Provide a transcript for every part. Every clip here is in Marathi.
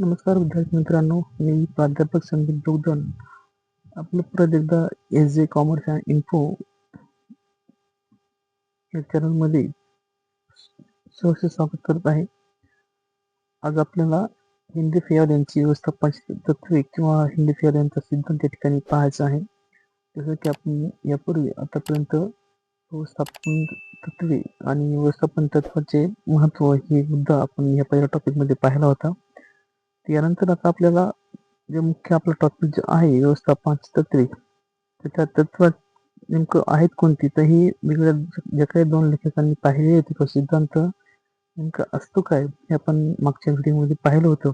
नमस्कार विद्यार्थी मित्रांनो मी प्राध्यापक संदीप जोगदन. आपलं परत एकदा एस जे कॉमर्स अँड इन्फो या चॅनलमध्ये सहर्ष स्वागत करत आहे. आज आपल्याला हिंदी फेअर यांची व्यवस्थापन तत्वे किंवा हिंदी फेअर यांचा सिद्धांत या ठिकाणी पाहायचा आहे. जसं की आपण यापूर्वी आतापर्यंत व्यवस्थापन तत्वे आणि व्यवस्थापन तत्वाचे महत्त्व हे मुद्दा आपण या पहिल्या टॉपिकमध्ये पाहिला होता. यानंतर आता आपल्याला जे मुख्य आपलं टॉपिक जे आहे व्यवस्थापनाची तत्वे तर त्या तत्वात नेमकं आहेत कोणती? तर ही वेगळ्या ज्या काही दोन लेखकांनी पाहिले होते किंवा सिद्धांत नेमका असतो काय? हे आपण मागच्या व्हिडिओमध्ये पाहिलं होतं.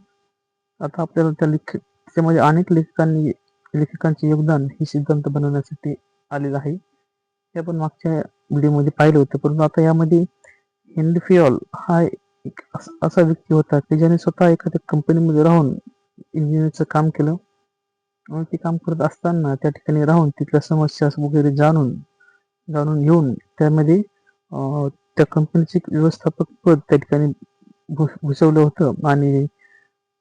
आता आपल्याला त्या लेख त्याच्यामध्ये अनेक लेखकांनी लेखकांचे योगदान हे सिद्धांत बनवण्यासाठी आलेलं आहे. हे आपण मागच्या व्हिडिओमध्ये पाहिलं होतं. परंतु आता यामध्ये हेनरी फिओल हा एक असा व्यक्ती होता की ज्याने स्वतः एखाद्या कंपनीमध्ये राहून इंजिनिअरचं काम केलं. आणि ते काम करत असताना त्या ठिकाणी राहून तिथल्या समस्या वगैरे जाणून जाणून घेऊन त्यामध्ये त्या कंपनीचे व्यवस्थापक पद त्या ठिकाणी भुसवलं होतं. आणि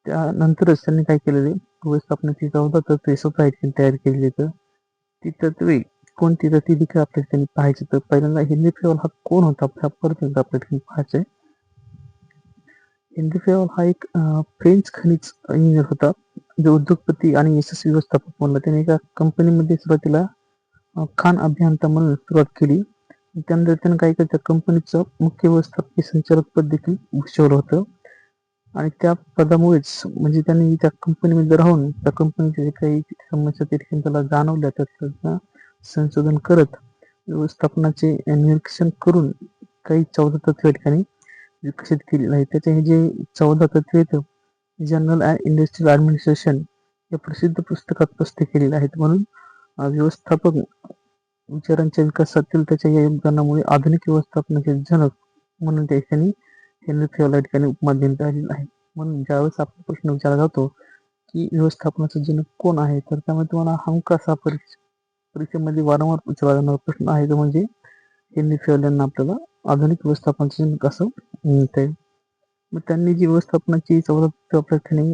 त्यानंतरच त्यांनी काय केलेले व्यवस्थापनाची जबाबदार ते स्वतः तयार केलेली तर ती तत्वे कोणती तर ती देखील आपल्या ठिकाणी पाहायची? तर पहिल्यांदा हिंदी फेवल हा कोण होता? परत एकदा आपल्या ठिकाणी पाहायचंय. आहे फेवल हा एक फ्रेंच खनिज इंजिनियर होता जो उद्योगपती आणि यशस्वी व्यवस्थापक म्हणला त्याने एका कंपनीमध्ये सुरुवातीला खान अभियंता म्हणून सुरुवात केली. त्यानंतर त्यानं काय केलं त्या कंपनीचं मुख्य व्यवस्थापकीय संचालक पद देखील भूषवलं होतं. आणि त्या पदामुळेच म्हणजे त्यांनी त्या कंपनीमध्ये राहून त्या कंपनीच्या जे काही समस्या त्या ठिकाणी त्याला जाणवल्या. त्याचं संशोधन करत व्यवस्थापनाचे निरीक्षण करून काही चौदा तत्व ठिकाणी विकसित केलेलं आहे. त्याचे हे जे चौदा तत्वे आहेत जनरल अँड इंडस्ट्रियल ऍडमिनिस्ट्रेशन या प्रसिद्ध पुस्तकात प्रसिद्ध केलेले आहेत. म्हणून व्यवस्थापक विचारांच्या विकासातील त्याच्या या योगदानामुळे आधुनिक व्यवस्थापनाचे जनक म्हणून त्या ठिकाणी हेनरी फेवला ठिकाणी उपमा देण्यात आलेला आहे. म्हणून ज्यावेळेस आपला प्रश्न विचारला जातो की व्यवस्थापनाचा जनक कोण आहे तर त्यामुळे तुम्हाला हमखास हा परीक्षेमध्ये वारंवार विचारला जाणारा प्रश्न आहे तो म्हणजे हेनरी फेवल यांना आपल्याला आधुनिक व्यवस्थापनाचे जनक असं म्हणता मग त्यांनी जी व्यवस्थापनाची चौदा ठिकाणी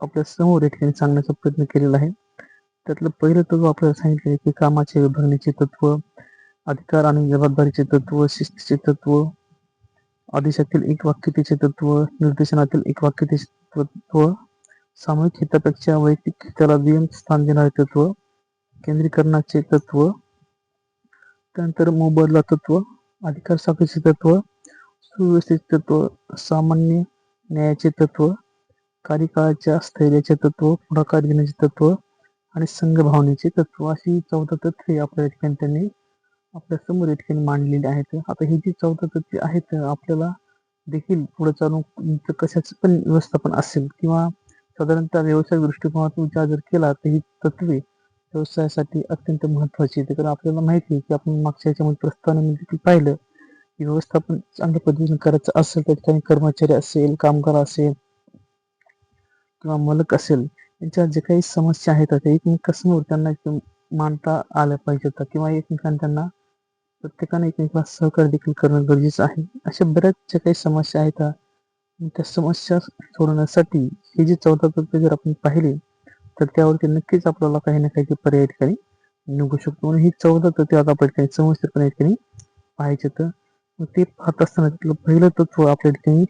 आपल्यासमोर या ठिकाणी सांगण्याचा प्रयत्न केलेला आहे. त्यातलं पहिलं तत्व आपल्याला सांगितले की कामाचे विभागणीचे तत्व अधिकार आणि जबाबदारीचे तत्व शिस्तीचे तत्व आदेशातील एक वाक्यतेचे तत्व निर्देशनातील एक वाक्यतेचे तत्व सामूहिक हितापेक्षा वैयक्तिक हिताला दुय्यम स्थान देणारे तत्व केंद्रीकरणाचे तत्व त्यानंतर मोबदला तत्व अधिकार साखीचे तत्व सुव्यवस्थित तत्व सामान्य न्यायाचे तत्व कार्यकाळाच्या स्थैर्याचे तत्व पुढाकार घेण्याचे तत्व आणि संघभावनेचे तत्व अशी चौदा तत्वे आपल्या ठिकाणी त्यांनी आपल्यासमोर या ठिकाणी मांडलेली आहेत. आता ही जी चौदा तत्वे आहेत आपल्याला देखील पुढे चालून कशाच पण व्यवस्थापन असेल किंवा साधारणतः व्यवसाय दृष्टिकोनातून विचार जर केला तर ही तत्वे व्यवसायासाठी अत्यंत महत्वाची आहे. कारण आपल्याला माहिती आहे की आपण मागच्या याच्यामध्ये प्रस्थानामध्ये देखील पाहिलं. की व्यवस्थापन चांगल्या पद्धतीने करायचं असेल तर ठिकाणी कर्मचारी असेल कामगार असेल किंवा मलक असेल यांच्या जे काही समस्या आहेत त्या एकमेकांसमोर त्यांना मांडता आल्या पाहिजेत किंवा एकमेकांना त्यांना प्रत्येकाने एकमेकांना सहकार्य देखील करणं गरजेचं आहे. अशा बऱ्याच ज्या काही समस्या आहेत त्या समस्या सोडवण्यासाठी हे जे चौदा तत्व जर आपण पाहिले तर त्यावरती नक्कीच आपल्याला काही ना काही पर्याय ठिकाणी निघू शकतो. म्हणून ही चौदा तत्व आता आपल्या ठिकाणी समस्यापणे ठिकाणी पाहायचे तर ते पाहत असताना तिथलं पहिलं तत्व आपल्या ठिकाणी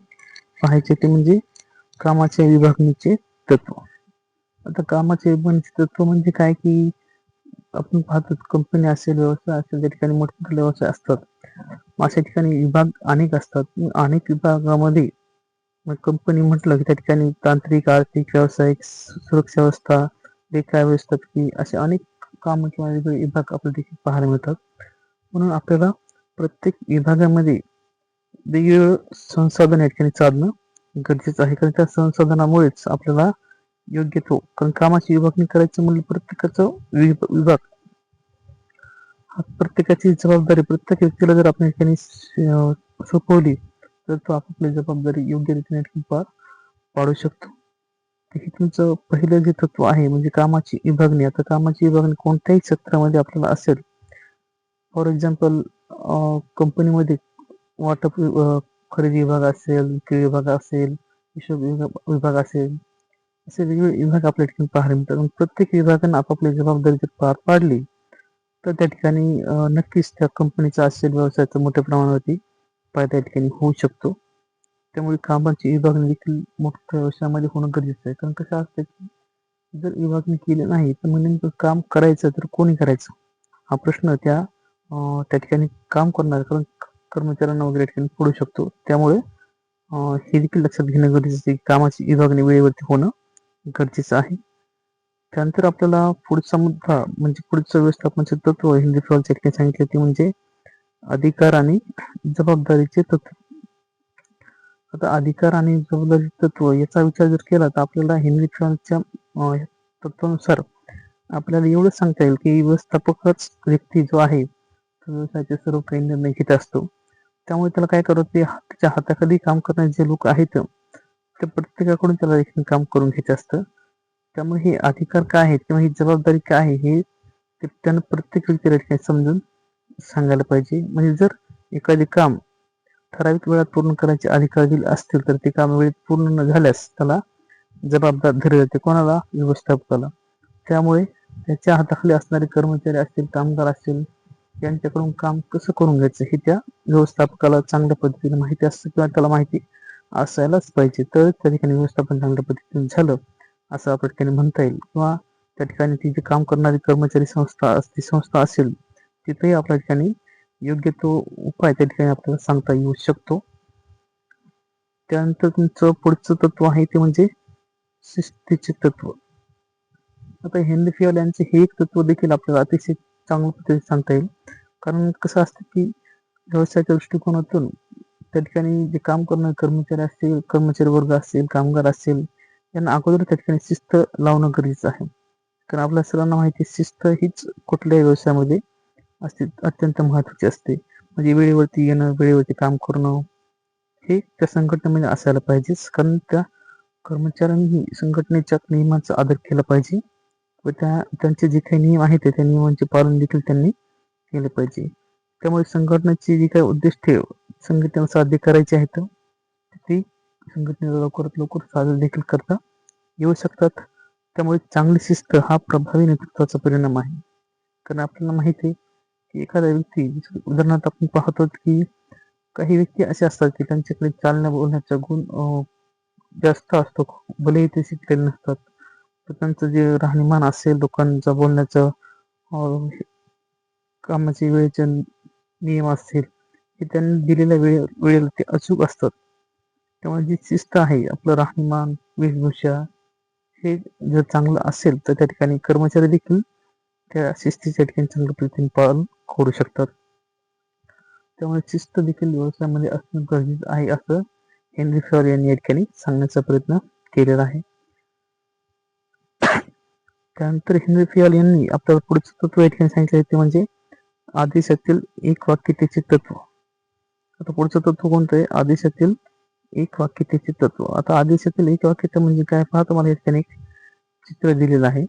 पाहायचे ते म्हणजे कामाच्या विभागणीचे तत्व. आता कामाचे विभागणीचे तत्व म्हणजे काय की आपण पाहतो कंपनी असेल व्यवसाय असेल त्या ठिकाणी मोठमोठे व्यवसाय असतात. अशा ठिकाणी विभाग अनेक असतात. अनेक विभागामध्ये मग कंपनी म्हटलं की त्या ठिकाणी तांत्रिक आर्थिक व्यावसायिक सुरक्षा व्यवस्था लेखा व्यवस्थापकी असे अनेक काम किंवा वेगवेगळे विभाग आपल्याला देखील पाहायला मिळतात. म्हणून आपल्याला प्रत्येक विभागामध्ये वेगवेगळं संसाधन या ठिकाणी साधणं गरजेचं आहे. कारण त्या संसाधनामुळेच आपल्याला योग्य तो कारण कामाची विभागणी करायचं म्हणजे प्रत्येकाचं विभाग. हा प्रत्येकाची जबाबदारी प्रत्येक व्यक्तीला जर आपण ठिकाणी सोपवली तर तो आपापली जबाबदारी योग्य रीतीने पार पाडू शकतो. हे तुमचं पहिलं जे तत्व आहे म्हणजे कामाची विभागणी आता कामाची विभागणी कोणत्याही क्षेत्रामध्ये आपल्याला असेल. फॉर एक्झाम्पल कंपनीमध्ये वाटप खरेदी विभाग असेल विक्री विभाग असेल हिशोब विभाग असेल असे वेगवेगळे विभाग आपल्या ठिकाणी पाहायला मिळतात. आणि प्रत्येक विभागानं आपापली जबाबदारी जर पार पाडली तर त्या ठिकाणी नक्कीच त्या कंपनीचा असेल व्यवसायाचं मोठ्या प्रमाणावरती फायदा त्या ठिकाणी होऊ शकतो. त्यामुळे कामाची विभागणी देखील मोठ्या व्यवसायामध्ये होणं गरजेचं आहे. कारण कसं असतं की जर विभागणी केली नाही तर मग नेमकं काम करायचं तर कोणी करायचं? हा प्रश्न त्या त्या ठिकाणी काम करणार कारण कर्मचाऱ्यांना वगैरे ठिकाणी पडू शकतो. त्यामुळे हे देखील लक्षात घेणं गरजेचं आहे की कामाची विभागणी वेळेवरती होणं गरजेचं आहे. त्यानंतर आपल्याला पुढचा मुद्दा म्हणजे पुढचं व्यवस्थापनाचे तत्व हिंदी फॉलच्या ठिकाणी सांगितलं ते म्हणजे अधिकार आणि जबाबदारीचे तत्व. आता अधिकार आणि जबाबदारी तत्व याचा विचार जर केला तर आपल्याला हेनरी फ्रान्सच्या तत्वानुसार आपल्याला एवढं सांगता येईल की व्यवस्थापकच व्यक्ती जो आहे तो व्यवसायाचे सर्व काही निर्णय घेत असतो. त्यामुळे त्याला काय करत ते त्याच्या हाताखाली काम करणारे जे लोक आहेत ते प्रत्येकाकडून त्याला देखील काम करून घ्यायचं असतं. त्यामुळे हे अधिकार काय आहेत किंवा ही जबाबदारी काय आहे हे त्यांना त्यानं प्रत्येक व्यक्तीला समजून सांगायला पाहिजे. म्हणजे जर एखादे काम ठराविक वेळात पूर्ण करायचे अधिकार दिले असतील तर ते काम वेळेत पूर्ण न झाल्यास त्याला जबाबदार धरले जाते. कोणाला? व्यवस्थापकाला. त्यामुळे त्याच्या हाताखाली असणारे कर्मचारी असतील कामगार असतील यांच्याकडून काम कसं करून घ्यायचं हे त्या व्यवस्थापकाला चांगल्या पद्धतीने माहिती असतं किंवा त्याला माहिती असायलाच पाहिजे. तर त्या ठिकाणी व्यवस्थापन चांगल्या पद्धतीने झालं असं आपल्या ठिकाणी म्हणता येईल. किंवा त्या ठिकाणी ती जे काम करणारी कर्मचारी संस्था असती संस्था असेल तिथेही आपल्या ठिकाणी योग्य तो उपाय त्या ठिकाणी आपल्याला सांगता येऊ शकतो. त्यानंतर तुमचं पुढचं तत्व आहे ते म्हणजे शिस्तीचे तत्व. आता हेनरी फियाल यांचे हे एक तत्व देखील आपल्याला अतिशय चांगल्या पद्धतीने सांगता येईल. कारण कसं असतं की व्यवसायाच्या दृष्टिकोनातून त्या ठिकाणी जे काम करणारे कर्मचारी असतील कर्मचारी वर्ग असतील कामगार असतील यांना अगोदर त्या ठिकाणी शिस्त लावणं गरजेचं आहे. कारण आपल्या सर्वांना माहिती शिस्त हीच कुठल्याही व्यवसायामध्ये असते अत्यंत महत्त्वाचे असते. म्हणजे वेळेवरती येणं वेळेवरती काम करणं हे त्या संघटनेमध्ये असायला पाहिजेच. कारण त्या कर्मचाऱ्यांनी संघटनेच्या नियमांचा आदर केला पाहिजे व त्या त्यांचे जे काही नियम आहेत त्या नियमांचे पालन देखील त्यांनी केले पाहिजे. त्यामुळे संघटनेची जी काही उद्दिष्टे संघटनेला साध्य करायचे आहेत. ती संघटनेला लवकरात लवकर साध्य देखील करता येऊ शकतात. त्यामुळे चांगली शिस्त हा प्रभावी नेतृत्वाचा परिणाम आहे. कारण आपल्याला माहिती आहे की एखादा व्यक्ती उदाहरणार्थ आपण पाहतो की काही व्यक्ती असे असतात की त्यांच्याकडे चालण्या बोलण्याचा गुण जास्त असतो. भलेही ते शिकलेले नसतात. तर त्यांचं जे राहणीमान असेल लोकांचं बोलण्याचं कामाचे वेळेचे नियम असतील हे त्यांनी दिलेल्या वेळे वेळेला ते अचूक असतात. त्यामुळे जी शिस्त आहे आपलं राहणीमान वेशभूषा हे जर चांगलं असेल तर त्या ठिकाणी कर्मचारी देखील त्या शिस्तीच्या ठिकाणी चांगल्या पद्धतीने पालन करू शकतात. त्यामुळे शिस्त देखील व्यवसायामध्ये असणं गरजेचं आहे असं हेनरी फॉर यांनी या ठिकाणी सांगण्याचा प्रयत्न केलेला आहे. त्यानंतर हेनरी फियाल यांनी आपल्याला पुढचं तत्व या ठिकाणी सांगितलं ते म्हणजे आदेशातील एक वाक्यतेचे तत्व. आता पुढचं तत्व कोणतं आहे? आदेशातील एक वाक्यतेचे तत्व. आता आदेशातील एक वाक्यता म्हणजे काय? पाहतो मला या ठिकाणी एक चित्र दिलेलं आहे.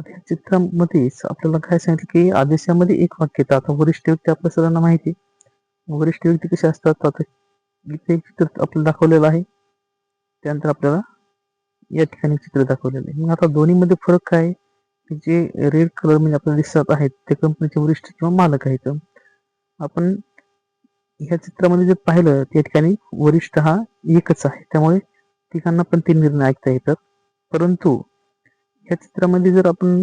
आता या चित्रामध्ये आपल्याला काय सांगितलं की आदेशामध्ये एक वाक्यता आता वरिष्ठ व्यक्ती आपल्या सगळ्यांना माहिती आहे. वरिष्ठ व्यक्ती कसे असतात? आता इथे एक चित्र आपल्याला दाखवलेलं आहे. त्यानंतर आपल्याला या ठिकाणी चित्र दाखवलेलं आहे. मग आता दोन्हीमध्ये फरक काय आहे? जे रेड कलर म्हणजे आपल्याला दिसत आहेत ते कंपनीचे वरिष्ठ किंवा मालक आहेत. आपण ह्या चित्रामध्ये जर पाहिलं त्या ठिकाणी वरिष्ठ हा एकच आहे. त्यामुळे तिघांना पण ते निर्णय ऐकता येतात. परंतु ह्या चित्रामध्ये जर आपण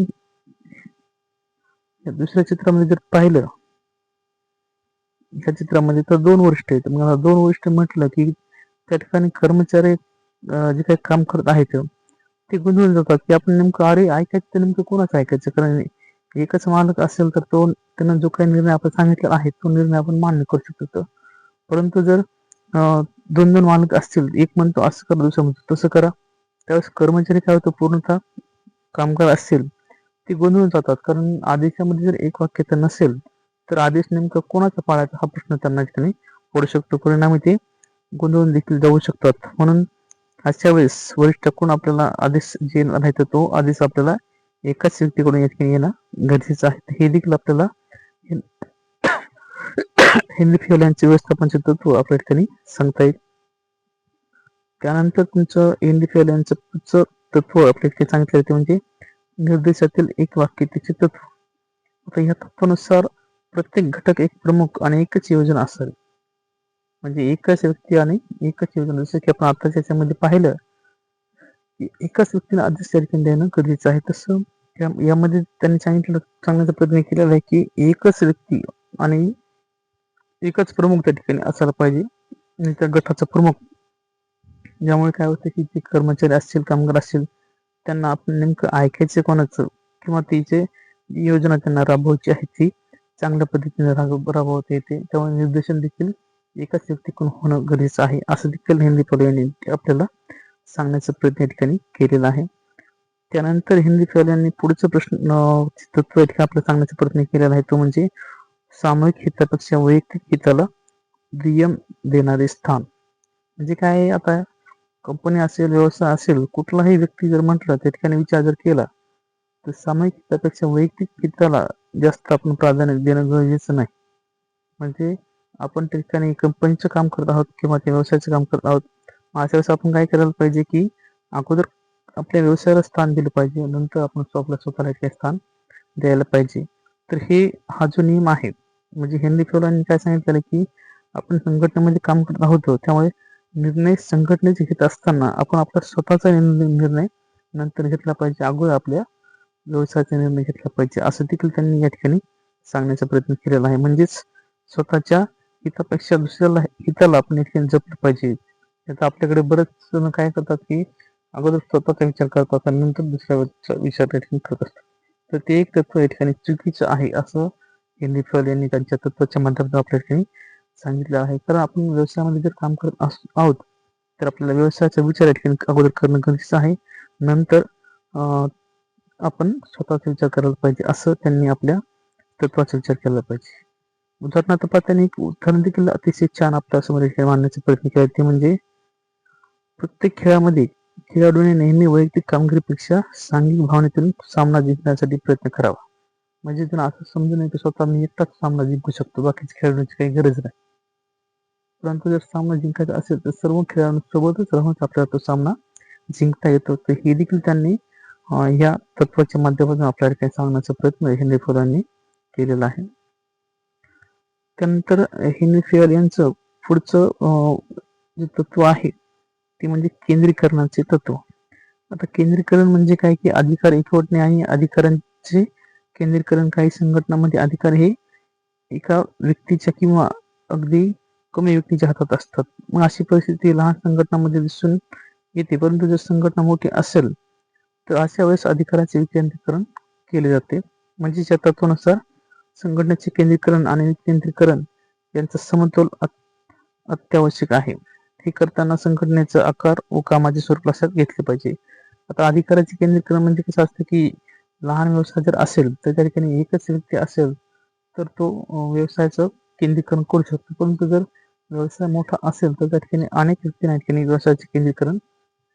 या दुसऱ्या चित्रामध्ये जर पाहिलं ह्या चित्रामध्ये तर दोन वरिष्ठ आहेत. मग दोन वरिष्ठ म्हटलं की त्या ठिकाणी कर्मचारी जे काही काम करत आहेत ते गुंतवून जातात. की आपण नेमकं अरे ऐकायचं तर नेमकं कोणाचं ऐकायचं? कारण एकच मालक असेल तर तो त्यांना जो काही निर्णय आपण सांगितलेला आहे तो निर्णय आपण मान्य करू शकतो परंतु जर दोन दोन मालक असतील एक म्हणतो असं करा दुसरं म्हणतो तसं करा. त्यावेळेस कर्मचारी काय होतं? पूर्णतः कामगार असतील ते गोंधळून जातात. कारण आदेशामध्ये जर एक वाक्यता नसेल तर आदेश नेमका कोणाचा पाळायचा हा प्रश्न त्यांना ठिकाणी पडू शकतो. परिणामी ते गोंधळून देखील जाऊ शकतात. म्हणून अशा वेळेस वरिष्ठाकडून आपल्याला आदेश जे राहायचा तो आदेश आपल्याला एकाच व्यक्तीकडून या ठिकाणी येणं गरजेचं आहे. हे देखील आपल्याला हेनरी फिओल यांचे व्यवस्थापनचे तत्व आपल्या ठिकाणी सांगता येईल. त्यानंतर तुमचं हेनरी फिओल यांचं पुढचं तत्व आपल्याकडे सांगितलं ते म्हणजे निर्देशातील एक वाक्य तिचे तत्व. आता या तत्वानुसार प्रत्येक घटक एक प्रमुख आणि एकच योजना असावी म्हणजे एकच व्यक्ती आणि एकच योजना. जसं की आपण आता याच्यामध्ये पाहिलं की एकाच व्यक्तीला आदेश ठिकाणी देणं गरजेचं आहे. तसं यामध्ये त्यांनी सांगितलं सांगण्याचा प्रयत्न केलेला आहे की एकच व्यक्ती आणि एकच प्रमुख त्या ठिकाणी असायला पाहिजे. आणि त्या गटाचा प्रमुख. ज्यामुळे काय होतं की जे कर्मचारी असतील कामगार असतील त्यांना आपण नेमकं ऐकायचं कोणाचं? किंवा तिचे योजना त्यांना राबवायची आहे ती चांगल्या पद्धतीने राबवता येते. त्यामुळे निर्देशन देखील एकाच व्यक्तीकडून होणं गरजेचं आहे. असं देखील हिंदी फॉलो यांनी आपल्याला सांगण्याचा प्रयत्न या ठिकाणी केलेला आहे. त्यानंतर हिंदी फॉलो यांनी पुढचा प्रश्न तत्व आपल्याला सांगण्याचा प्रयत्न केलेला आहे. तो म्हणजे सामूहिक हितापेक्षा वैयक्तिक हिताला दुय्यम देणारे स्थान. म्हणजे काय आता? कंपनी असेल व्यवसाय असेल कुठलाही व्यक्ती जर म्हटलं त्या ठिकाणी विचार जर केला तर सामायिक हितापेक्षा वैयक्तिक हिताला जास्त आपण प्राधान्य देणं गरजेचं नाही. म्हणजे आपण त्या ठिकाणी कंपनीचं काम करत आहोत किंवा त्या व्यवसायाचं काम करत आहोत अशा वेळेस आपण काय करायला पाहिजे की अगोदर आपल्या व्यवसायाला स्थान दिलं पाहिजे नंतर आपण आपल्या स्वतःला काही स्थान द्यायला पाहिजे. तर हे हा जो नियम आहे म्हणजे हेनरी फिरोलांनी काय सांगितलं की आपण संघटनेमध्ये काम करत आहोत त्यामुळे निर्णय संघटनेचे घेत असताना आपण आपला स्वतःचा निर्णय नंतर घेतला पाहिजे. अगोदर आपल्या व्यवसायाचा निर्णय घेतला पाहिजे. असं देखील त्यांनी या ठिकाणी सांगण्याचा प्रयत्न केलेला आहे. म्हणजेच स्वतःच्या हितापेक्षा दुसऱ्याला हिताला आपण या ठिकाणी जपलं पाहिजे. आता आपल्याकडे बरेच जण काय करतात की अगोदर स्वतःचा विचार करतात आणि नंतर दुसऱ्या विचार या ठिकाणी करत असतात. तर ते एक तत्व या ठिकाणी चुकीचं आहे असं हेनरी फल यांनी त्यांच्या तत्वाच्या माध्यमातून आपल्या ठिकाणी सांगितलं आहे. कारण आपण व्यवसायामध्ये जर काम करत आहोत तर आपल्याला व्यवसायाचा विचार अगोदर करणं गरजेचं आहे. नंतर आपण स्वतःचा विचार करायला पाहिजे असं त्यांनी आपल्या तत्वाचा विचार केला पाहिजे. उदाहरणार्थ त्यांनी एक उदाहरण देखील अतिशय छान आपल्यासमोर मांडण्याचा प्रयत्न केला. ते म्हणजे प्रत्येक खेळामध्ये खेळाडूने नेहमी वैयक्तिक कामगिरीपेक्षा सांघिक भावनेतून सामना जिंकण्यासाठी प्रयत्न करावा. म्हणजे त्यांना असं समजून नये की स्वतः मी एकटाच सामना जिंकू शकतो बाकीच्या खेळाडूंची काही गरज नाही. परंतु जर सामना जिंकायचा असेल तर सर्व खेळाडूंसोबतच राहूनच आपल्याला तो सामना जिंकता येतो. तर हे देखील त्यांनी या तत्वाच्या माध्यमातून आपल्याला काही सांगण्याचा प्रयत्न हेनरी फोरांनी केलेला आहे. त्यानंतर हेनरी फेअर यांचं पुढचं जे तत्व आहे ते म्हणजे केंद्रीकरणाचे तत्व. आता केंद्रीकरण म्हणजे काय की अधिकार एकवटणे आणि अधिकारांचे केंद्रीकरण काही संघटनामध्ये अधिकार हे एका व्यक्तीच्या किंवा अगदी कमी व्यक्तीच्या हातात असतात. मग अशी परिस्थिती लहान संघटनामध्ये दिसून येते. परंतु जर संघटना मोठी असेल तर अशा वेळेस अधिकाराचे विकेंद्रीकरण केले जाते. म्हणजे या तत्वानुसार संघटनेचे केंद्रीकरण आणि विकेंद्रीकरण यांचा समतोल अत्यावश्यक आहे. हे करताना संघटनेचा आकार व कामाचे स्वरूप लक्षात घेतले पाहिजे. आता अधिकाराचे केंद्रीकरण म्हणजे कसं असतं की लहान व्यवसाय जर असेल तर त्या ठिकाणी एकच व्यक्ती असेल तर तो व्यवसायाचं केंद्रीकरण करू शकतो. परंतु जर व्यवसाय मोठा असेल तर त्या ठिकाणी अनेक व्यक्ती ठिकाणी व्यवसायाचे केंद्रीकरण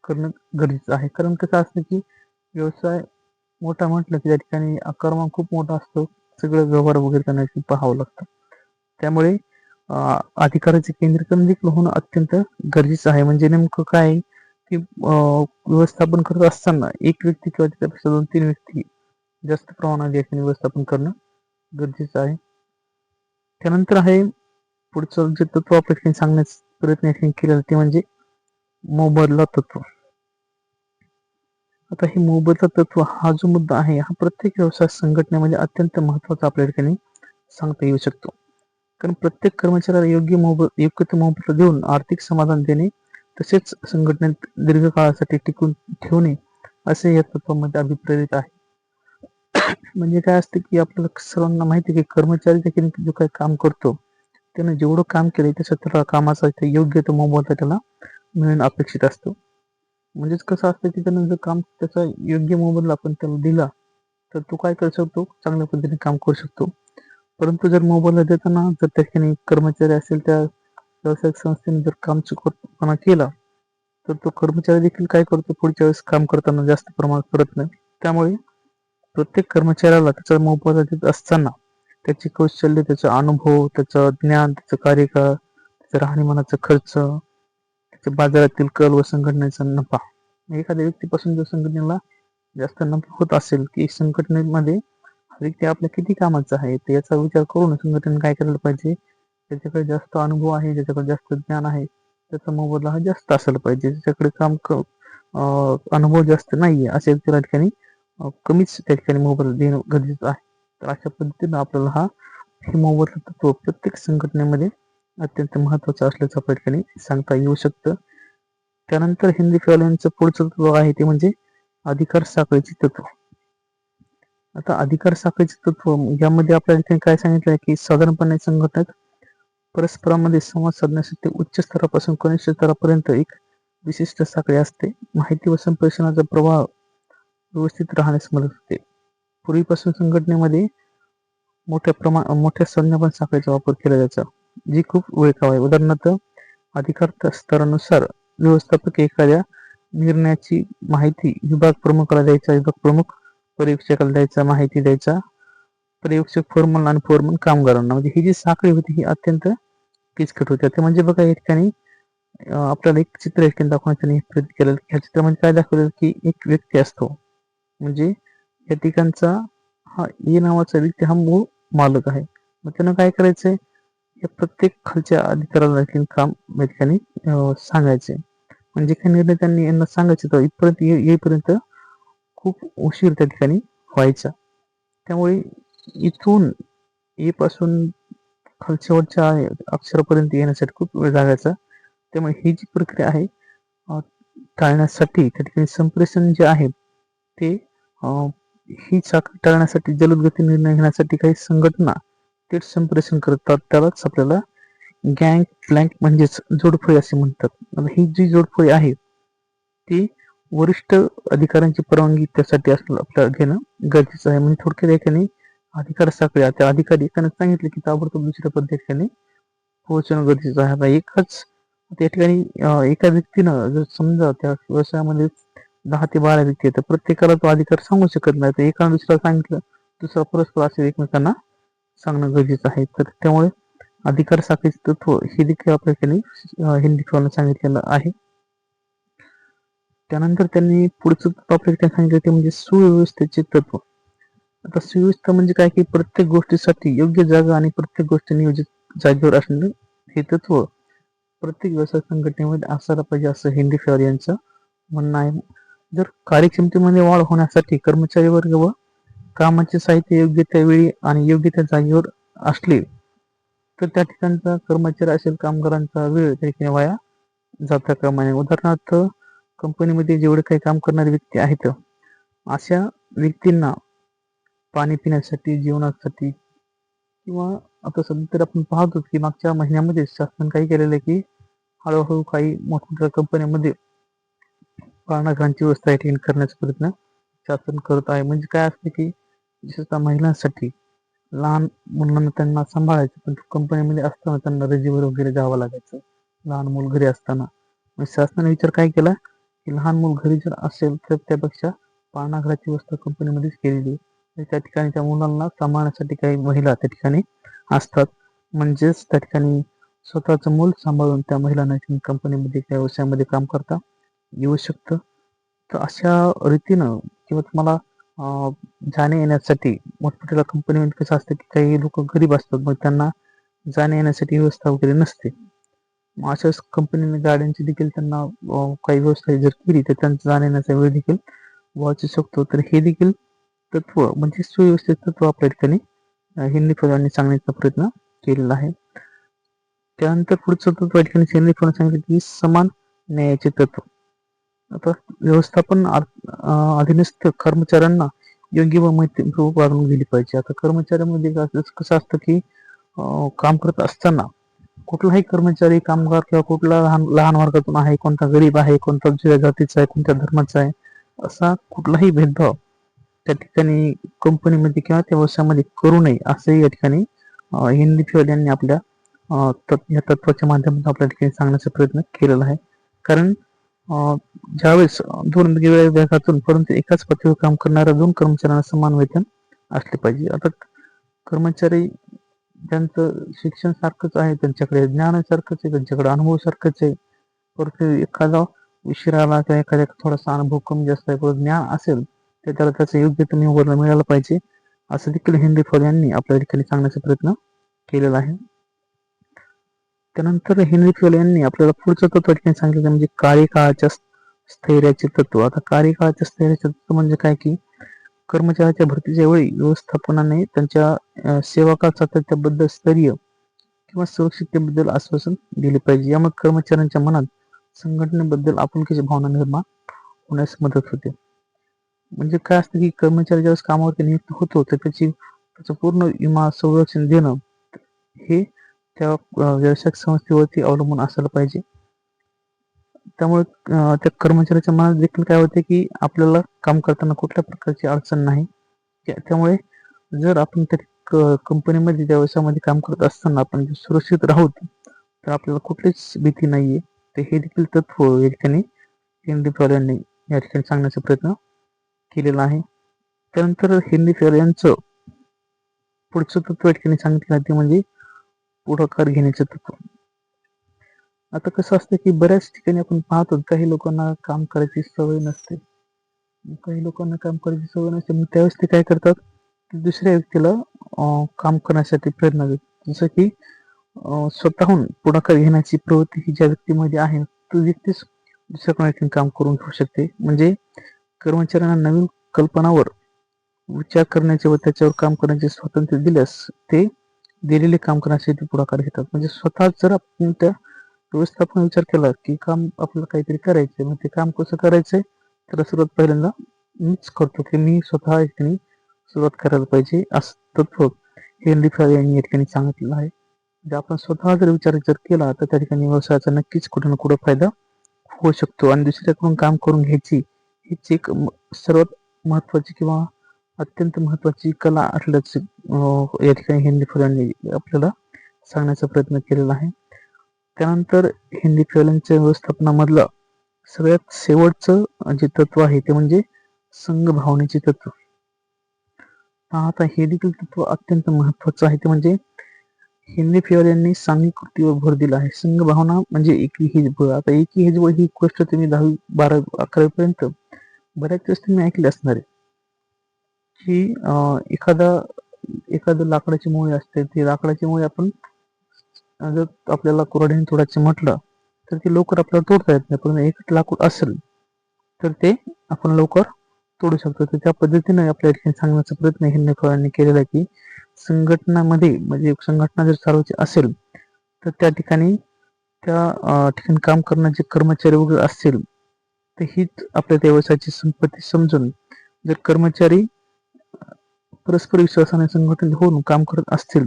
करणं गरजेचं आहे. कारण कसं असतं की व्यवसाय मोठा म्हटलं की त्या ठिकाणी आकारमान खूप मोठा असतो. सगळं व्यवहार वगैरे त्यांना पाहावं लागतं. त्यामुळे अधिकाराचे केंद्रीकरण देखील होणं अत्यंत गरजेचं आहे. म्हणजे नेमकं काय की व्यवस्थापन करत असताना एक व्यक्ती किंवा त्याच्यापेक्षा दोन तीन व्यक्ती जास्त प्रमाणात या व्यवस्थापन करणं गरजेचं आहे. त्यानंतर आहे पुढचं जे तत्व आपल्या सांगण्याचा प्रयत्न केला ते म्हणजे मोबदला तत्व. आता हे मोबदला तत्व हा जो मुद्दा आहे हा प्रत्येक व्यवसाय संघटनेमध्ये म्हणजे अत्यंत महत्त्वाचा आपल्या ठिकाणी सांगता येऊ शकतो. कारण प्रत्येक कर्मचाऱ्याला योग्य मोब योग्य ते मोबदला देऊन आर्थिक समाधान देणे तसेच संघटनेत दीर्घकाळासाठी टिकून ठेवणे असे या तत्वामध्ये अभिप्रेरित आहे. म्हणजे काय असतं की आपल्याला सर्वांना माहिती की कर्मचारी देखील जो काही काम करतो त्याने जेवढं काम केलं त्याच्या त्याला कामाचा योग्य तो मोबदला त्याला मिळणं अपेक्षित असतो. म्हणजेच कसं असतं की त्यानं जर काम त्याचा योग्य मोबदला आपण त्याला दिला तर तो काय करू शकतो? चांगल्या पद्धतीने काम करू शकतो. परंतु जर मोबदला देताना जर त्या ठिकाणी कर्मचारी असेल त्या व्यावसायिक संस्थेने जर काम चुकतपणा केला तर तो कर्मचारी देखील काय करतो? पुढच्या वेळेस काम करताना जास्त प्रमाणात करत नाही. त्यामुळे प्रत्येक कर्मचाऱ्याला त्याचा मोबदला देत असताना त्याचे कौशल्य त्याचा अनुभव त्याचं ज्ञान त्याचं कार्यकाळ त्याचा राहणीमानाचा खर्च बाजारातील कल व संघटनेचा नफा. एखाद्या व्यक्तीपासून जर संघटनेला जास्त नफा होत असेल की संघटनेमध्ये हा व्यक्ती आपल्या किती कामाचा आहे तर याचा विचार करून संघटनेने काय करायला पाहिजे? त्याच्याकडे जास्त अनुभव आहे ज्याच्याकडे जास्त ज्ञान आहे त्याचा मोबदला हा जास्त असायला पाहिजे. ज्याच्याकडे काम अनुभव जास्त नाहीये अशा व्यक्तीला त्या ठिकाणी कमीच त्या ठिकाणी मोबदला देणं गरजेचं आहे. तर अशा पद्धतीनं आपल्याला हा हे तत्व प्रत्येक संघटनेमध्ये अत्यंत महत्वाचं असल्याचं आपल्या ठिकाणी सांगता येऊ शकतं. त्यानंतर हिंदी फेवाल्यांचं पुढचं तत्व आहे ते म्हणजे अधिकार साखळीचे तत्व. आता अधिकार साखळीचे तत्व यामध्ये आपल्या ठिकाणी काय सांगितलं की साधारणपणे संघटनेत परस्परांमध्ये संवाद साधण्यासाठी उच्च स्तरापासून कनिष्ठ स्तरापर्यंत एक विशिष्ट साखळी असते. माहिती व संप्रेषणाचा प्रवाह व्यवस्थित राहण्यास मदत होते. पूर्वीपासून संघटनेमध्ये मोठ्या प्रमाण मोठ्या संज्ञापन साखळीचा वापर केला जायचा जी खूप वेळखाव आहे. उदाहरणार्थ अधिकार स्तरानुसार व्यवस्थापक एखाद्या निर्णयाची माहिती विभाग प्रमुखाला द्यायचा विभाग प्रमुख पर्यवेक्षकाला द्यायचा माहिती द्यायचा पर्यवेक्षक फोरमन आणि फोरमन कामगारांना. म्हणजे ही जी साखळी होती ही अत्यंत किचकट होती. ते म्हणजे बघा या ठिकाणी आपल्याला एक चित्र एक दाखवण्याचा प्रयत्न केलं ह्या चित्रामध्ये काय दाखवलं की एक व्यक्ती असतो. म्हणजे या ठिकाणचा हा ए नावाचा व्यक्ती हा मूळ मालक आहे. मग त्यानं काय करायचंय? या प्रत्येक खालच्या अधिकाऱ्याला देखील काम या ठिकाणी सांगायचे म्हणजे काही निर्णय त्यांनी यांना सांगायचे तर इथपर्यंत ये- येईपर्यंत खूप उशीर त्या ठिकाणी व्हायचा. त्यामुळे इथून ए पासून खालच्यावरच्या अक्षरापर्यंत येण्यासाठी खूप वेळ लागायचा. त्यामुळे ही जी प्रक्रिया आहे टाळण्यासाठी त्या ठिकाणी संप्रेषण जे आहे ते ही साखळी टाळण्यासाठी जलद गती निर्णय घेण्यासाठी काही संघटना थेट संप्रेषण करतात. त्यालाच आपल्याला गँग फ्लँक म्हणजेच जोडफळी असे म्हणतात. ही जी जोडफळी आहे ती वरिष्ठ अधिकाऱ्यांची परवानगी त्यासाठी आपल्याला घेणं गरजेचं आहे. म्हणजे थोडक्यात एकाने अधिकार साखळी त्या अधिकारी एकाने सांगितले की ताबडतोब दुसऱ्या पद्धतीने पोहोचणं गरजेचं आहे. आता एकच त्या ठिकाणी एका व्यक्तीनं जर समजा त्या व्यवसायामध्ये दहा ते बारा व्यक्ती आहेत. प्रत्येकाला तो अधिकार सांगू शकत नाही. तर एकानं दुसऱ्याला सांगितलं दुसरा परस्पर असे एकमेकांना सांगणं गरजेचं आहे. तर त्यामुळे अधिकार साखळीचे तत्व हे देखील आपल्या हिंदी कॉलनं सांगितलेलं आहे. त्यानंतर त्यांनी पुढचं तत्व सांगितलं ते म्हणजे सुव्यवस्थेचे तत्व. आता सुव्यवस्था म्हणजे काय? की प्रत्येक गोष्टीसाठी योग्य जागा आणि प्रत्येक गोष्ट नियोजित जागेवर असणं हे तत्व प्रत्येक व्यवसाय संघटनेमध्ये असायला पाहिजे असं हिंदी फेअर यांचं म्हणणं आहे. जर कार्यक्षमतेमध्ये वाढ होण्यासाठी कर्मचारी वर्ग व कामाचे साहित्य योग्य त्या वेळी आणि योग्य त्या जागेवर असले तर त्या ठिकाणचा कर्मचारी असेल कामगारांचा वेळ त्या ठिकाणी वाया जाता कामा नये उदाहरणार्थ कंपनीमध्ये जेवढे काही काम करणारे व्यक्ती आहेत अशा व्यक्तींना पाणी पिण्यासाठी जेवणासाठी किंवा आता सध्या तर आपण पाहतो की मागच्या महिन्यामध्ये शासन काही केलेलं आहे की हळूहळू काही मोठमोठ्या कंपन्यांमध्ये पाळणाघरांची व्यवस्था या ठिकाणी करण्याचा प्रयत्न शासन करत आहे. म्हणजे काय असते की विशेषतः महिलांसाठी लहान मुलांना त्यांना सांभाळायचं पण कंपनीमध्ये असताना त्यांना रजेवर वगैरे जावं लागायचं. लहान मूल घरी असताना. मग शासनाने विचार काय केला? की लहान मूल घरी जर असेल तर त्यापेक्षा पाळणाघराची व्यवस्था कंपनीमध्येच केलेली आहे. आणि त्या ठिकाणी त्या मुलांना सांभाळण्यासाठी काही महिला त्या ठिकाणी असतात. म्हणजेच त्या ठिकाणी स्वतःचं मूल सांभाळून त्या महिलांना कंपनीमध्ये त्या व्यवसायामध्ये काम करता येऊ शकतं? तर अशा रीतीनं किंवा तुम्हाला अं, जाण्या येण्यासाठी मोठमोठ्या कंपनीमध्ये म्हणजे कसं असतं की काही लोक गरीब असतात मग त्यांना जाण्या येण्यासाठी व्यवस्था वगैरे नसते. मग अशाच कंपनीने गाड्यांची देखील त्यांना काही व्यवस्था जर केली तर त्यांचा जाण्या येण्याचा वेळ देखील वाचू शकतो. तर हे देखील तत्व म्हणजे सुव्यवस्थित तत्व आपल्या ठिकाणी हिंदी फौजांनी सांगण्याचा प्रयत्न केलेला आहे. त्यानंतर पुढचं तत्व या ठिकाणी हिंदी फौजांनी सांगितलं की समान न्यायाचे तत्व. आता व्यवस्थापन अधीनस्थ कर्मचाऱ्यांना योग्य व मैत्रीपूर्वक वागणूक दिली पाहिजे. आता कर्मचाऱ्यांमध्ये कसं असतं की काम करत असताना कुठलाही कर्मचारी कामगार किंवा कुठला लहान लहान वर्गातून आहे कोणता गरीब आहे कोणता दुसऱ्या जातीचा आहे कोणत्या धर्माचा आहे असा कुठलाही भेदभाव त्या ठिकाणी कंपनीमध्ये किंवा त्या व्यवसायामध्ये करू नये असंही या ठिकाणी हिंदी फिअर यांनी आपल्या तत्- या तत्वाच्या माध्यमातून आपल्या ठिकाणी सांगण्याचा प्रयत्न केलेला आहे. कारण ज्यावेळेस दोन वेगवेगळ्या विभागातून परंतु एकाच पथकावर काम करणाऱ्या दोन कर्मचाऱ्यांना समान वेतन असले पाहिजे. आता कर्मचारी त्यांचं शिक्षण सारखंच आहे त्यांच्याकडे ज्ञान सारखंच आहे त्यांच्याकडे अनुभव सारखंच आहे परंतु एखादा उशिराला किंवा एखाद्या थोडासा अनुभव कमी जास्त आहे परंतु ज्ञान असेल तर त्याला त्याचं योग्य तुम्ही वर्ण मिळालं पाहिजे. असं देखील हेनरी फॉर यांनी आपल्या ठिकाणी सांगण्याचा प्रयत्न केलेला आहे. त्यानंतर हेनरी फ्युल यांनी आपल्याला पुढचं तत्व ठिकाणी सांगितलं म्हणजे कार्यकाळाच्या स्थैर्याचे तत्व. आता कार्यकाळाच्या स्थैर्याचे तत्व म्हणजे काय की कर्मचाऱ्याच्या भरतीच्या वेळी व्यवस्थापनाने त्यांच्या सेवाकाळ सातत्याबद्दल स्थैर्य किंवा सुरक्षिततेबद्दल आश्वासन दिले पाहिजे. यामुळे कर्मचाऱ्यांच्या मनात संघटनेबद्दल आपुलकीची भावना निर्माण होण्यास मदत होते. म्हणजे काय असतं की कर्मचारी ज्यावेळेस कामावरती नियुक्त होतो तर त्याची त्याचं पूर्ण विमा संरक्षण देणं हे त्या व्यावसायिक संस्थेवरती अवलंबून असायला पाहिजे. त्यामुळे त्या कर्मचाऱ्याच्या मनात देखील काय होते की आपल्याला काम करताना कुठल्या प्रकारची अडचण नाही. त्यामुळे जर आपण त्या कंपनीमध्ये त्या व्यवसायामध्ये काम करत असताना आपण सुरक्षित राहू तर आपल्याला कुठलीच भीती नाहीये. तर हे देखील तत्व या ठिकाणी हिंदी यांनी या ठिकाणी सांगण्याचा प्रयत्न केलेला आहे. त्यानंतर हिंदी फेअर यांचं पुढचं तत्व या ठिकाणी सांगितलं ते म्हणजे पुढाकार घेण्याचे तत्व. आता कसं असतं की बऱ्याच ठिकाणी आपण पाहतो काही लोकांना काम करायची सवय नसते. काही लोकांना काम करायची सवय नसते मग त्यावेळेस ते काय करतात? की दुसऱ्या व्यक्तीला काम करण्यासाठी प्रेरणा देतात. जसं की स्वतःहून पुढाकार घेण्याची प्रवृत्ती ही ज्या व्यक्तीमध्ये आहे तो व्यक्तीच दुसऱ्या काम करून घेऊ शकते. म्हणजे कर्मचाऱ्यांना नवीन कल्पनावर विचार करण्याचे व त्याच्यावर काम करण्याचे स्वातंत्र्य दिल्यास ते दिलेले काम करण्यासाठी पुढाकार घेतात. म्हणजे स्वतः जर आपण त्या व्यवस्थापन विचार केला की काम आपल्याला काहीतरी करायचंय मग ते काम कसं करायचंय? तर सुरुवात पहिल्यांदा मीच करतो की मी स्वतः ठिकाणी सुरुवात करायला पाहिजे असं तत्व हेनरी फ्राय यांनी या ठिकाणी सांगितलेलं आहे. म्हणजे आपण स्वतः जर विचार जर केला तर त्या ठिकाणी व्यवसायाचा नक्कीच कुठे ना कुठे फायदा होऊ शकतो. आणि दुसऱ्याकडून काम करून घ्यायची हीच एक सर्वात महत्वाची किंवा अत्यंत महत्वाची कला असल्याच या ठिकाणी हिंदी फुलांनी आपल्याला सांगण्याचा प्रयत्न केलेला आहे. त्यानंतर हिंदी फुलांच्या व्यवस्थापनामधलं सगळ्यात शेवटचं जे तत्व आहे ते म्हणजे संघ भावनेचे तत्व आता हे देखील तत्व अत्यंत महत्वाचं आहे ते म्हणजे हिंदी फेअर यांनी सांघिक कृतीवर भर दिला आहे. संघ भावना म्हणजे एकी हिजबळ. आता एकी हिजबळ ही गोष्ट तुम्ही दहावी बारा अकरावी पर्यंत बऱ्याच वेळेस तुम्ही ऐकले असणार आहे. ही एखादा एखादं लाकडाची मुळी असते ती लाकडाची मुळे आपण जर आपल्याला कुऱ्हाडीने तोडायचे म्हटलं तर ती लवकर आपल्याला तोडता येत नाही. पण एक लाकूड असेल तर ते आपण लवकर तोडू शकतो. तर त्या पद्धतीने आपल्या ठिकाणी सांगण्याचा प्रयत्न हिंदकरांनी केलेला आहे की संघटनामध्ये म्हणजे संघटना जर चालवायची असेल तर त्या ठिकाणी त्या ठिकाणी काम करण्याचे कर्मचारी वगैरे असतील तर हीच आपल्या त्या व्यवसायाची संपत्ती समजून जर कर्मचारी परस्पर विश्वासाने संघटन होऊन काम करत असतील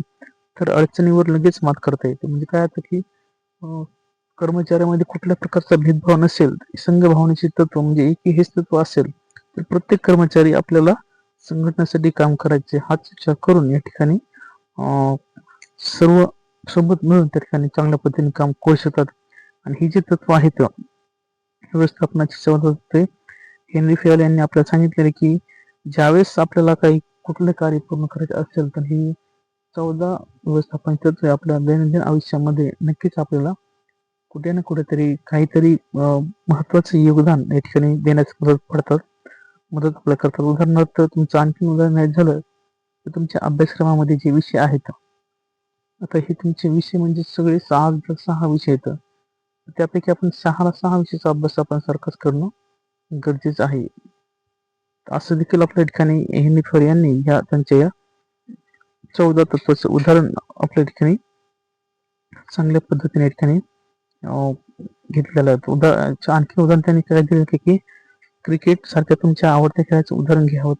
तर अडचणीवर लगेच मात करता येते. म्हणजे काय होतं की कर्मचाऱ्यामध्ये कुठल्या प्रकारचा भेदभाव नसेल संघ भावनेचे तत्व म्हणजे एक हेच तत्व असेल तर प्रत्येक कर्मचारी आपल्याला संघटनेसाठी काम करायचे हाच विचार करून या ठिकाणी सर्व सोबत मिळून त्या ठिकाणी चांगल्या पद्धतीने काम करू शकतात. आणि ही जे तत्व आहेत व्यवस्थापनाची संबंध हेनरी फेल यांनी आपल्याला सांगितलेले की ज्यावेळेस आपल्याला काही कुठलं कार्य पूर्ण करायचं असेल तर ही चौदा व्यवस्थापन तत्व आपल्या दैनंदिन आयुष्यामध्ये नक्कीच आपल्याला कुठे ना कुठेतरी काहीतरी महत्वाचं योगदान या ठिकाणी देण्यास मदत पडतात मदत आपल्याला करतात. उदाहरणार्थ तुमचं आणखी उदाहरण नाही झालं तर तुमच्या अभ्यासक्रमामध्ये जे विषय आहेत आता हे तुमचे विषय म्हणजे सगळे सहा सहा विषय आहेत त्यापैकी आपण सहाला सहा विषयाचा अभ्यास आपण सारखाच करणं गरजेचं आहे. असं देखील आपल्या ठिकाणी हेनिफर यांनी ह्या त्यांच्या या चौदा तत्वाचं उदाहरण आपल्या ठिकाणी चांगल्या पद्धतीने या ठिकाणी घेतलेलं आहे. उदाहरण आणखी उदाहरण त्यांनी काय दिलं की क्रिकेट सारख्या तुमच्या आवडत्या खेळाचं उदाहरण घ्यावं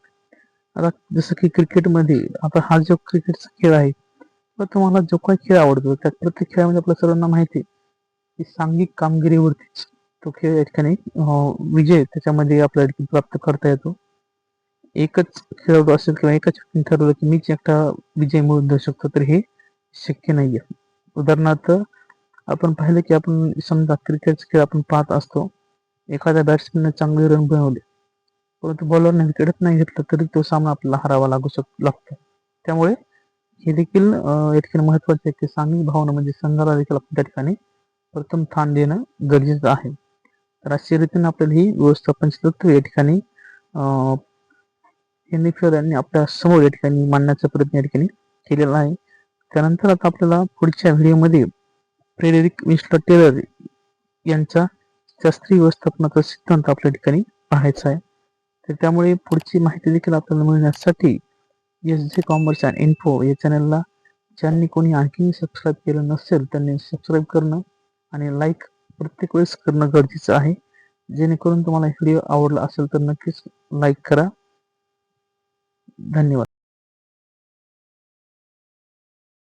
आता जसं की क्रिकेटमध्ये आता हा जो क्रिकेटचा खेळ आहे तर तुम्हाला जो काही खेळ आवडतो त्या प्रत्येक खेळामध्ये आपल्या सर्वांना माहिती आहे की सांघिक कामगिरीवरतीच तो खेळ या ठिकाणी विजय त्याच्यामध्ये आपल्याला प्राप्त करता येतो. एकच खेळाडू असेल किंवा एकच ठरवलं की मीच एकटा विजय मिळवून देऊ शकतो तर हे शक्य नाहीये. उदाहरणार्थ आपण पाहिलं की आपण समजा क्रिकेट खेळ आपण पाहत असतो एखाद्या बॅट्समॅनने चांगले रन बनवले परंतु बॉलरने विकेटच नाही घेतलं तरी तो सामना आपल्याला हरावा लागू शक लागतो. त्यामुळे हे देखील या ठिकाणी महत्त्वाचे आहे की सांघिक भावना म्हणजे संघाला देखील आपण त्या ठिकाणी प्रथम स्थान देणं गरजेचं आहे. तर अशा रीतीने आपल्याला ही व्यवस्थापन तत्व या ठिकाणी यांनी हेनरी यांनी आपल्यासमोर या ठिकाणी मांडण्याचा प्रयत्न या ठिकाणी केलेला आहे. त्यानंतर आता आपल्याला पुढच्या व्हिडिओमध्ये फ्रेडरिक विन्स्टन टेलर यांचा शास्त्रीय व्यवस्थापनाचा सिद्धांत आपल्या ठिकाणी पाहायचा आहे. तर त्यामुळे पुढची माहिती देखील आपल्याला मिळण्यासाठी एस जे कॉमर्स अँड इन्फो या चॅनलला ज्यांनी कोणी आणखी सबस्क्राईब केलं नसेल त्यांनी सबस्क्राईब करणं आणि लाईक प्रत्येक वेळेस करणं गरजेचं आहे. जेणेकरून तुम्हाला व्हिडिओ आवडला असेल तर नक्कीच लाईक करा. धन्यवाद.